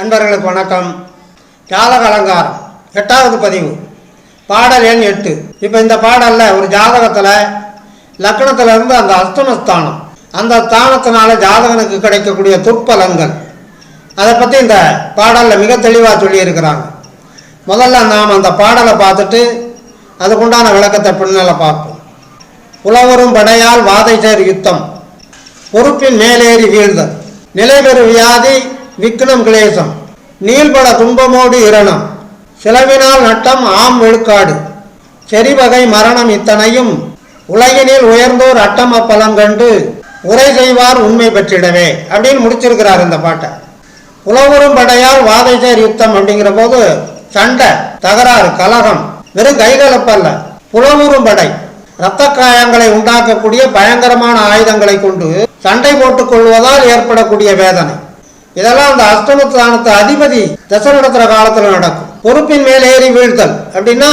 அன்பர்களுக்கு வணக்கம். ஜாதக அலங்காரம். எட்டாவது பதிவு. பாடல் எண் எட்டு. இப்போ இந்த பாடலில் ஒரு ஜாதகத்தில் லக்னத்திலிருந்து அந்த அஸ்தமஸ்தானம். அந்த ஸ்தானத்தினால ஜாதகனுக்கு கிடைக்கக்கூடிய துற்பலங்கள் அதை பற்றி இந்த பாடலில் மிக தெளிவாக சொல்லியிருக்கிறாங்க. முதல்ல நாம் அந்த பாடலை பார்த்துட்டு அதுக்குண்டான விளக்கத்தை பின்னால் பார்ப்போம். உழவரும் படையால் வாதை சேர் யுத்தம். பொறுப்பின் மேலேறி வீழ்தல். நிலைபெறு வியாதி விக்னம் கிளேசம். நீள்பட துன்பமோடு இரணம். சிலவினால் நட்டம் ஆம் விழுக்காடு. செறிவகை மரணம் இத்தனையும் உலகினில் உயர்ந்தோர் அட்டம பலங்கண்டு உரை செய்வார் உண்மை பெற்றிடவே. அப்படின்னு முடிச்சிருக்கிறார் இந்த பாட்டை. புலவரும் படையால் வாதைசேர் யுத்தம் அப்படிங்கிற போது சண்டை தகராறு கலகம் வெறும் கைகலப்பல்ல. புலவரும் படை இரத்த காயங்களை உண்டாக்கக்கூடிய பயங்கரமான ஆயுதங்களை கொண்டு சண்டை போட்டுக் கொள்வதால் ஏற்படக்கூடிய வேதனை. இதெல்லாம் அந்த அஸ்தமஸ்தானத்து அதிபதி தசை நடத்துகிற காலத்தில் நடக்கும். பொறுப்பின் மேல் ஏறி வீழ்த்தல். அப்படின்னா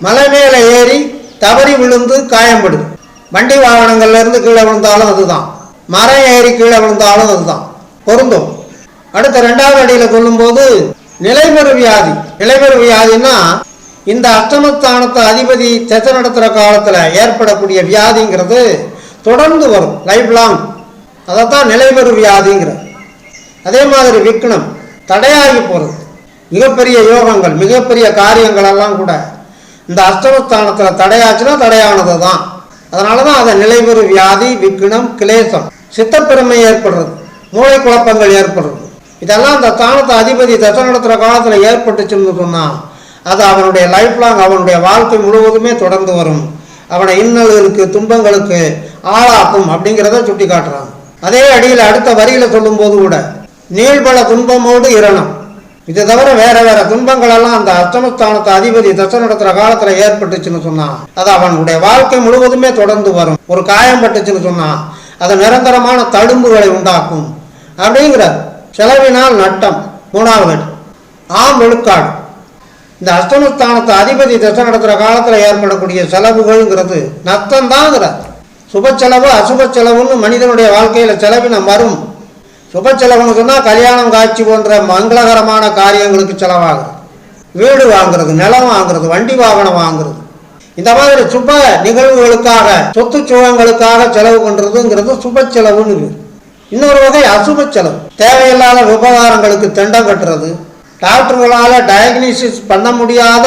மலை மேலே ஏறி தவறி விழுந்து காயம்படுது. வண்டி வாகனங்கள்லேருந்து கீழே விழுந்தாலும் அதுதான். மரம் ஏறி கீழே விழுந்தாலும் அதுதான். பொருந்தும். அடுத்த ரெண்டாவது அடியில் சொல்லும்போது நிலைபெறு வியாதி. நிலைபெறு வியாதின்னா இந்த அஷ்டமஸ்தானத்து அதிபதி திசை நடத்துகிற காலத்தில் ஏற்படக்கூடிய வியாதிங்கிறது தொடர்ந்து வரும். லைஃப் லாங் அதைத்தான் நிலைபெறு வியாதிங்கிறது. அதே மாதிரி விக்னம் தடையாகி போகிறது மிகப்பெரிய யோகங்கள் மிகப்பெரிய காரியங்கள் எல்லாம் கூட இந்த அஷ்டமஸ்தானத்தில் தடையாச்சுன்னா தடையானது தான் அதனால தான் அதை நிலைபெறு வியாதி விக்னம் கிளேசம் சித்தப்பெருமை ஏற்படுறது மூளை குழப்பங்கள் ஏற்படுறது. இதெல்லாம் அந்த ஸ்தானத்தை அதிபதி தசை நடத்துகிற காலத்தில் ஏற்பட்டுச்சுன்னு சொன்னால் அது அவனுடைய லைஃப் லாங் அவனுடைய வாழ்க்கை முழுவதுமே தொடர்ந்து வரும். அவனை இன்னல்களுக்கு துன்பங்களுக்கு ஆளாக்கும் அப்படிங்கிறத சுட்டி காட்டுறான் அதே அடியில் அடுத்த வரியில் சொல்லும்போது கூட நீள்பல துன்பமோடு இரணம். இது தவிர வேற வேற துன்பங்களெல்லாம் அந்த அஷ்டமஸ்தானத்தை அதிபதி தசை நடத்துகிற காலத்தில் ஏற்பட்டுச்சுன்னு சொன்னான். அது அவனுடைய வாழ்க்கை முழுவதுமே தொடர்ந்து வரும். ஒரு காயம் பட்டுச்சுன்னு சொன்னான். அது நிரந்தரமான தடும்புகளை உண்டாக்கும். அப்படிங்கிற செலவினால் நட்டம். மூணாவது. ஆம் விழுக்காடு. இந்த அஷ்டமஸ்தானத்தை அதிபதி தசை நடத்துகிற காலத்தில் ஏற்படக்கூடிய செலவுகள்ங்கிறது நஷ்டம் தாங்கிறார். சுப செலவு அசுப செலவுன்னு மனிதனுடைய வாழ்க்கையில் செலவினம் வரும். சுப செலவுன்னு சொன்னால் கல்யாணம் காட்சி போன்ற மங்களகரமான காரியங்களுக்கு செலவாகுது. வீடு வாங்குறது நிலம் வாங்குறது வண்டி வாகனம் வாங்குறது. இந்த மாதிரி சுப நிகழ்வுகளுக்காக சொத்து சுகங்களுக்காக செலவு பண்ணுறதுங்கிறது சுப செலவுன்னு இன்னொரு வகை அசுப செலவு தேவையில்லாத விவகாரங்களுக்கு திண்டம் கட்டுறது. டாக்டர்களால் டயக்னிசிஸ் பண்ண முடியாத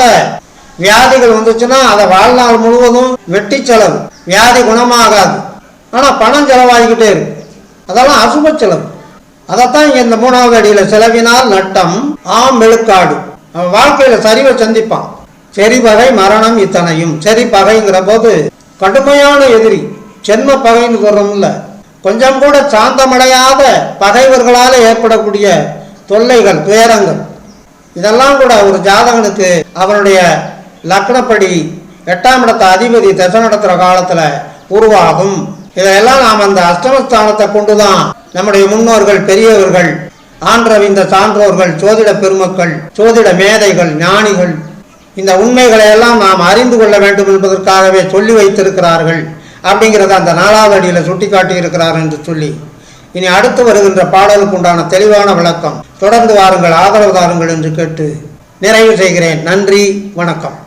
வியாதிகள் வந்துச்சுன்னா அதை வாழ்நாள் முழுவதும் வெட்டி செலவு. வியாதி குணமாகாது. ஆனால் பணம் செலவாகிக்கிட்டே இருக்கும் அதெல்லாம் அசுப செலவு அதைத்தான் இங்கே இந்த மூணாவது அடியில் செலவினால் நட்டம் ஆம் வெளுக்காடு. அவன் வாழ்க்கையில் சரிவை சந்திப்பான். சரி பகை மரணம் இத்தனையும். சரி பகைங்கிற போது கடுமையான எதிரி சென்ம பகைன்னு சொல்கிறோம்ல கொஞ்சம் கூட சாந்தமடையாத பகைவர்களால் ஏற்படக்கூடிய தொல்லைகள் துயரங்கள். இதெல்லாம் கூட ஒரு ஜாதகனுக்கு அவனுடைய லக்னப்படி எட்டாம் இடத்த அதிபதி தசை நடத்துகிற காலத்தில் உருவாகும். இதையெல்லாம் நாம் அந்த அஷ்டமஸ்தானத்தை கொண்டு தான் நம்முடைய முன்னோர்கள் பெரியவர்கள் ஆன்றவிந்த சான்றோர்கள் சோதிட பெருமக்கள் சோதிட மேதைகள் ஞானிகள் இந்த உண்மைகளை எல்லாம் நாம் அறிந்து கொள்ள வேண்டும் என்பதற்காகவே சொல்லி வைத்திருக்கிறார்கள் அப்படிங்கிறத அந்த நாலாவது அடியில் சுட்டி காட்டியிருக்கிறார் என்று சொல்லி. இனி அடுத்து வருகின்ற பாடலுக்கு உண்டான தெளிவான விளக்கம். தொடர்ந்து வாருங்கள் ஆதரவு தாருங்கள் என்று கேட்டு நிறைவு செய்கிறேன். நன்றி வணக்கம்.